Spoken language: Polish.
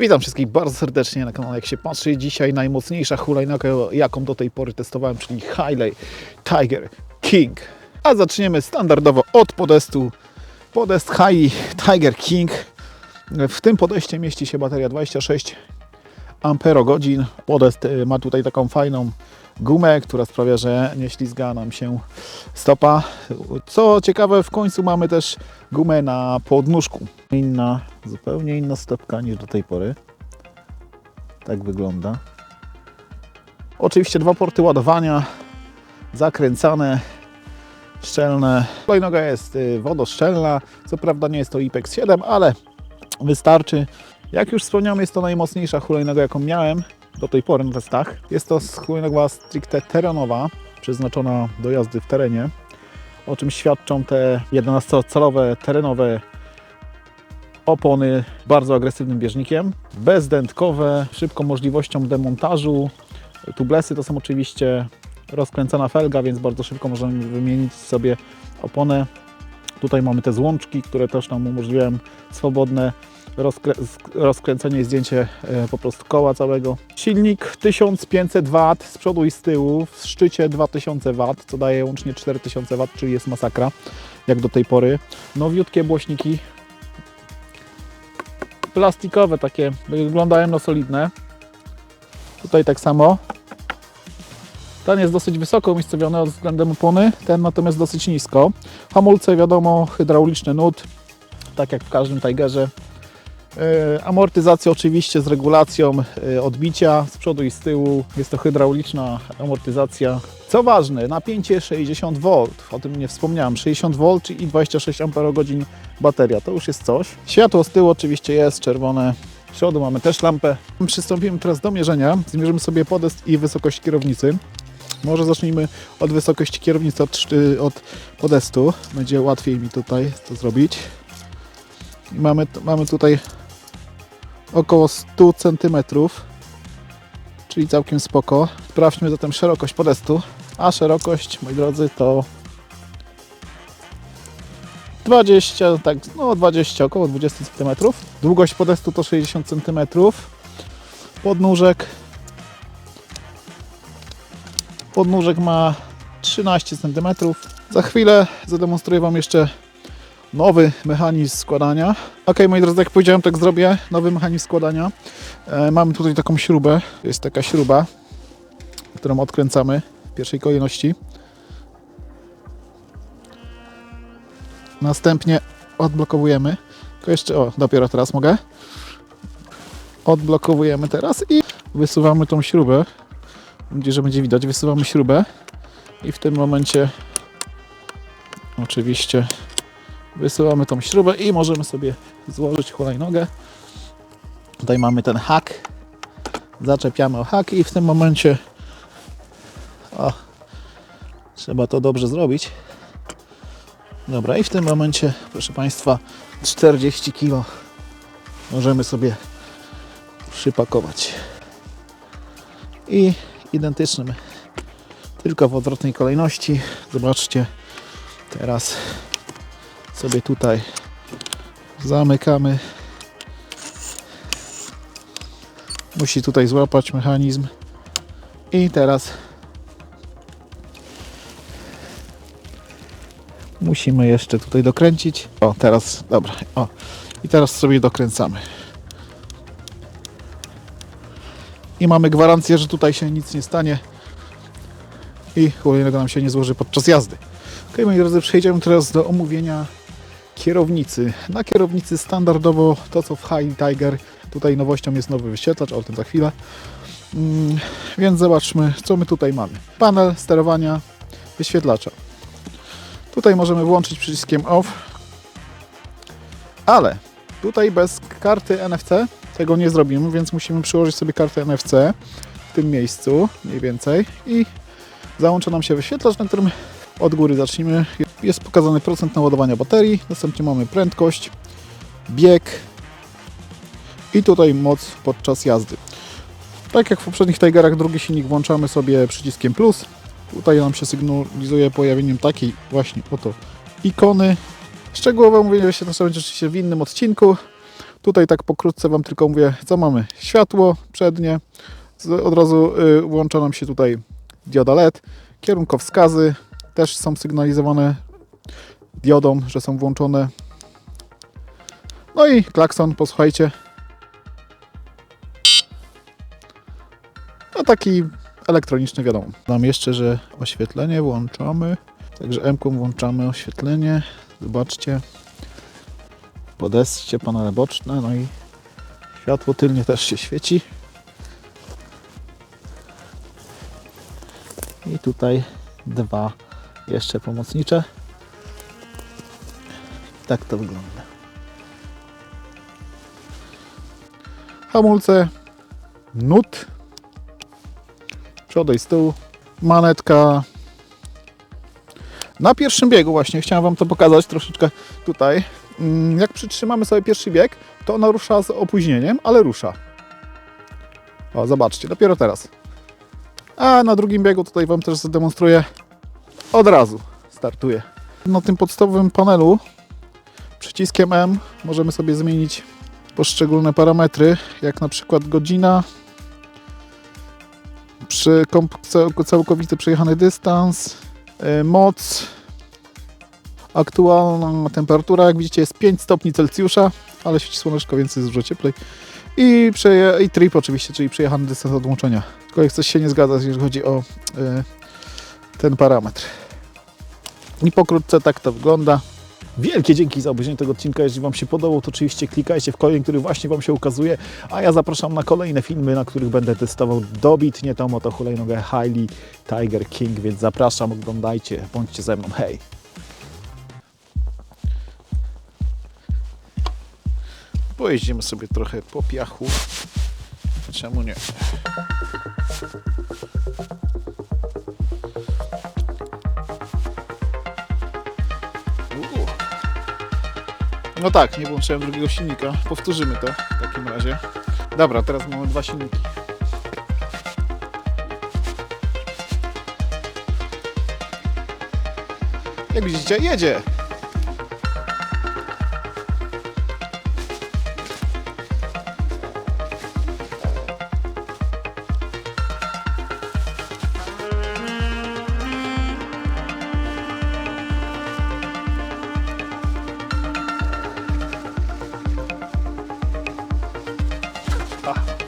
Witam wszystkich bardzo serdecznie na kanale Jak się patrzy. Dzisiaj najmocniejsza hulajnoga, jaką do tej pory testowałem, czyli Harley Tiger King. A zaczniemy standardowo od podestu. Podest High Tiger King. W tym podeście mieści się bateria 26 amperogodzin. Podest y, ma tutaj taką fajną gumę, która sprawia, że nie ślizga nam się stopa. Co ciekawe, w końcu mamy też gumę na podnóżku. Inna, zupełnie inna stopka niż do tej pory. Tak wygląda. Oczywiście dwa porty ładowania, zakręcane, szczelne. Hulajnoga jest y, wodoszczelna, co prawda nie jest to IPEX 7, ale wystarczy. Jak już wspomniałem, jest to najmocniejsza hulajnoga, jaką miałem do tej pory na testach. Jest to hulajnoga stricte terenowa, przeznaczona do jazdy w terenie, o czym świadczą te 11-calowe terenowe opony bardzo agresywnym bieżnikiem, bezdętkowe, szybką możliwością demontażu. Tublesy to są oczywiście rozkręcana felga, więc bardzo szybko możemy wymienić sobie oponę. Tutaj mamy te złączki, które też nam umożliwiają swobodne rozkrę rozkręcenie i zdjęcie e, po prostu koła całego. Silnik 1500 W z przodu i z tyłu, w szczycie 2000 W, co daje łącznie 4000 W, czyli jest masakra, jak do tej pory. Nowiutkie głośniki, plastikowe takie, wyglądają no solidne. Tutaj tak samo. Ten jest dosyć wysoko umiejscowiony względem opony, ten natomiast dosyć nisko. Hamulce wiadomo, hydrauliczny nut, tak jak w każdym Tigerze. Yy, amortyzacja oczywiście z regulacją yy, odbicia z przodu i z tyłu. Jest to hydrauliczna amortyzacja. Co ważne, napięcie 60 V, o tym nie wspomniałem, 60 V i 26 Ah bateria, to już jest coś. Światło z tyłu oczywiście jest czerwone, z przodu mamy też lampę. Przystąpimy teraz do mierzenia. Zmierzymy sobie podest i wysokość kierownicy. Może zacznijmy od wysokości kierownicy, od, od podestu. Będzie łatwiej mi tutaj to zrobić. I mamy, mamy tutaj około 100 cm, czyli całkiem spoko. Sprawdźmy zatem szerokość podestu. A szerokość, moi drodzy, to 20, tak, no 20, około 20 cm. Długość podestu to 60 cm. Podnóżek. Podnóżek ma 13 cm. Za chwilę zademonstruję Wam jeszcze nowy mechanizm składania. Ok, moi drodzy, jak powiedziałem, tak zrobię. Nowy mechanizm składania. E, mamy tutaj taką śrubę. Jest taka śruba, którą odkręcamy w pierwszej kolejności. Następnie odblokowujemy. Tylko jeszcze, o, dopiero teraz mogę. Odblokowujemy teraz i wysuwamy tą śrubę. Mam nadzieję, że będzie widać. Wysuwamy śrubę i w tym momencie oczywiście wysuwamy tą śrubę i możemy sobie złożyć hulajnogę. Tutaj mamy ten hak. Zaczepiamy o hak i w tym momencie o, trzeba to dobrze zrobić. Dobra, i w tym momencie, proszę Państwa, 40 kg możemy sobie przypakować. I identycznym, tylko w odwrotnej kolejności. Zobaczcie, teraz sobie tutaj zamykamy. Musi tutaj złapać mechanizm. I teraz musimy jeszcze tutaj dokręcić. O, teraz, dobra. O, i teraz sobie dokręcamy. I mamy gwarancję, że tutaj się nic nie stanie i hulajnoga nam się nie złoży podczas jazdy. Ok, moi drodzy, przejdziemy teraz do omówienia kierownicy. Na kierownicy standardowo to co w High Tiger. Tutaj nowością jest nowy wyświetlacz, o tym za chwilę. Mm, więc zobaczmy, co my tutaj mamy. Panel sterowania wyświetlacza. Tutaj możemy włączyć przyciskiem OFF, ale tutaj bez karty NFC tego nie zrobimy, więc musimy przyłożyć sobie kartę NFC w tym miejscu mniej więcej i załącza nam się wyświetlacz, na którym od góry zacznijmy. Jest pokazany procent naładowania baterii, następnie mamy prędkość, bieg i tutaj moc podczas jazdy. Tak jak w poprzednich Tigerach drugi silnik włączamy sobie przyciskiem plus. Tutaj nam się sygnalizuje pojawieniem takiej właśnie oto ikony. Szczegółowe omówienie wyświetlacza będzie oczywiście w innym odcinku. Tutaj tak pokrótce Wam tylko mówię, co mamy. Światło przednie, od razu y, włącza nam się tutaj dioda LED, kierunkowskazy też są sygnalizowane diodą, że są włączone. No i klakson, posłuchajcie. No taki elektroniczny wiadomo. Dam jeszcze, że oświetlenie włączamy. Także M włączamy oświetlenie. Zobaczcie. Podescie panele boczne, no i światło tylnie też się świeci. I tutaj dwa jeszcze pomocnicze. Tak to wygląda. Hamulce, nut, przodaj z tyłu, manetka. Na pierwszym biegu właśnie chciałem Wam to pokazać troszeczkę tutaj. Mm, Jak przytrzymamy sobie pierwszy bieg, to ona rusza z opóźnieniem, ale rusza. O, zobaczcie, dopiero teraz. A na drugim biegu tutaj Wam też zademonstruję. Od razu startuje. Na tym podstawowym panelu przyciskiem M możemy sobie zmienić poszczególne parametry, jak na przykład godzina, przy całkowity przejechany dystans, y, moc, aktualna temperatura, jak widzicie jest 5 stopni Celsjusza, ale świeci słoneczko, więc jest dużo cieplej. I, i trip oczywiście, czyli przejechany dystans odłączenia. Tylko jak coś się nie zgadza, jeżeli chodzi o y, ten parametr. I pokrótce tak to wygląda. Wielkie dzięki za obejrzenie tego odcinka. Jeżeli Wam się podobał, to oczywiście klikajcie w kolejny, który właśnie Wam się ukazuje. A ja zapraszam na kolejne filmy, na których będę testował dobitnie tą oto hulajnogę Hailey Tiger King, więc zapraszam, oglądajcie, bądźcie ze mną. Hej! Pojeździmy sobie trochę po piachu. Czemu nie? No tak, nie włączyłem drugiego silnika. Powtórzymy to w takim razie. Dobra, teraz mamy dwa silniki. Jak widzicie, jedzie! 啊。